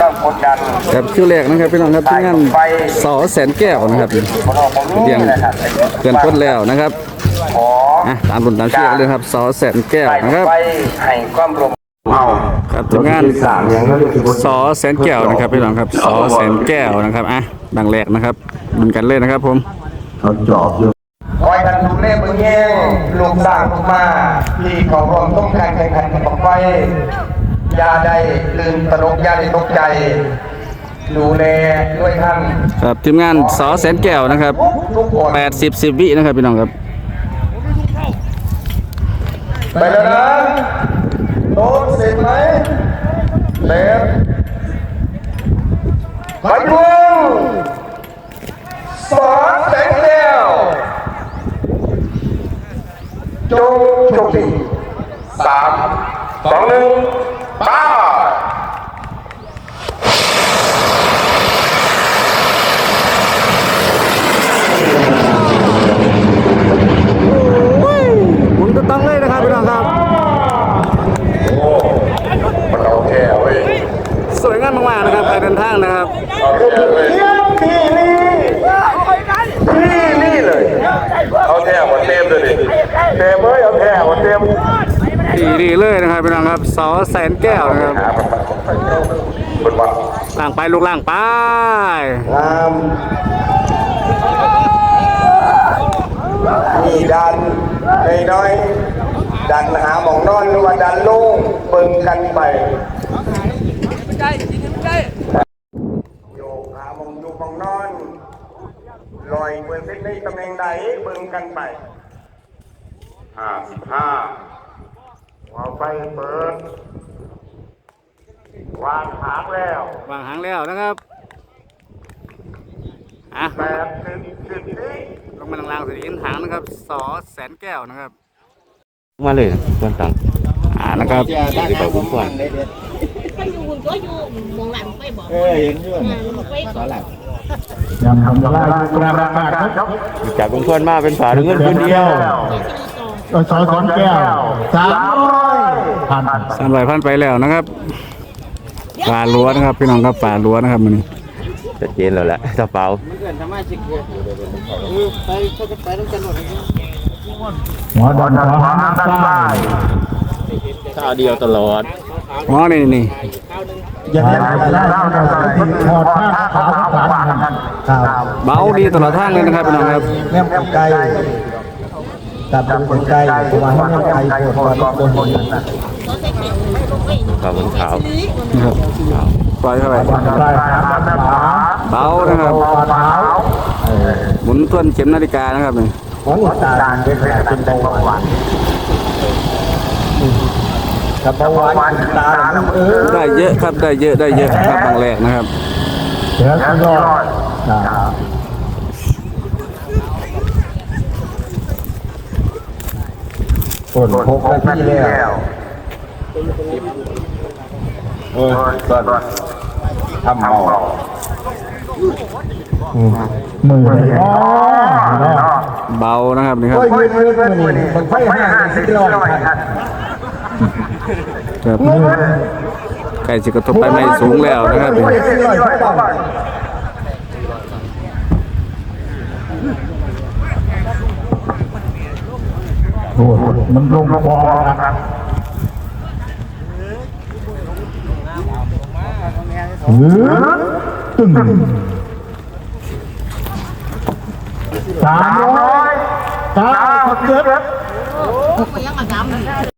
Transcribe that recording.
ต้องกดดันครับคิวแรกนะครับพี่น้องครับที่งานสอแสนแก้วนะครับคนออกผมรู้เรียงนะครับเกินพ้นแล้วนะครับขออะตามรุ่นตามเชือกเลยครับสอแสนแก้วใส่นะครับไปให้ความรวมเอาครับทีมงานสอแสนแก้วนะครับพี่น้องครับสอแสนแก้วนะครับอะดังแรกนะครับดุนกันเลยนะครับผมเขาจอบอยู่คอยกันดูเล่เบื้องแย่งลูกสร้างลูกมาที่เขารวมต้องการแข่งขันกับไฟ อย่าได้ลืมตลกอย่าได้ตกใจ ดูแลด้วยท่านครับทีมงานสอแสนแก้วนะครับทุกคน80 10วินะครับพี่น้องครับไปแล้วนะโต๊ะเสร็จไหมเสร็จไปดวงสอนแสงแก้วจงโชคดีสามสองหนึ่ง ไป้า หมุนก็ต้องเลยนะครับพี่น้องครับ มันโอเคเว้ย สวยงามมากๆนะครับการเดินทางนะครับ โอเคเว้ยที่นี่ที่นี่เลย เอาแท้หมดเต็มเลยดิเต็มเว้ยเอาแท้หมดเต็ม ดีเลยนะครับพี่น้องครับสอแสนแก้วนะครับล่างไปลูกล่างไปงามนี่ดันน้อยๆดันหาหมองนอนหรือว่าดันลงเบิ่งกันไปโยกหาหมองอยู่หมองนอนลอยเปอร์เซ็นต์ในตำแหน่งใดเบิ่งกันไปห้าสิบห้า หัวไฟเปิด วางหางแล้ววางหางแล้วนะครับอะแปดสิบสิบนี้ลงมาล่างๆสิอินหางนะครับสอแสนแก้วนะครับ มาเลยเพื่อนตังอ่านะครับที่ไปผมก่อนไปอยู่หุ่นก็อยู่มองหลังไปบอกเออเห็นอยู่ไปก่อนยังทำได้กระดาษครับจากกรุงเทพมาเป็นฝาเงินคนเดียว สองสองแก้วสามร้อยพันสามร้อยพันไปแล้วนะครับป่าลัวนะครับ พี่น้องครับป่าลัวนะครับมันนี่ชัดเจนแล้วแหละกระเป๋าหัวดอนหัวหางใต้ข้าวเดียวตลอดอ๋อนี่นี่ยังไงได้ได้ที่ถอดผ้าขาวขาวครับเบาดีตลอดทางเลยนะครับพี่น้องครับแม่ไก่ กับดูไก่เพราะว่าให้แม่ไก่ปวดก่อนบนบนนั้นขาวขาวปล่อยเข้าไปไก่เบานะครับหมุนทวนเข็มนาฬิกานะครับนี่ของตาดานเป็นแผลเป็นเบาหวานกับเบาหวานตาเออได้เยอะครับได้เยอะได้เยอะครับบางแรกนะครับเสือสุดยอด ฝนพกนาทีแล้วเออตอนทำเมามือเลยอ๋อเบานะครับนี่ครับโอ้ยยืดยืดมือนี่มันไฟห้าสิบกิโลครับครับไก่สิกระทบไปไม่สูงแล้วนะครับ นี่สิบร้อยเท่าไหร่โอ้มันลงคอครับหือตึงสามร้อยเก้าสิบยังมาจำ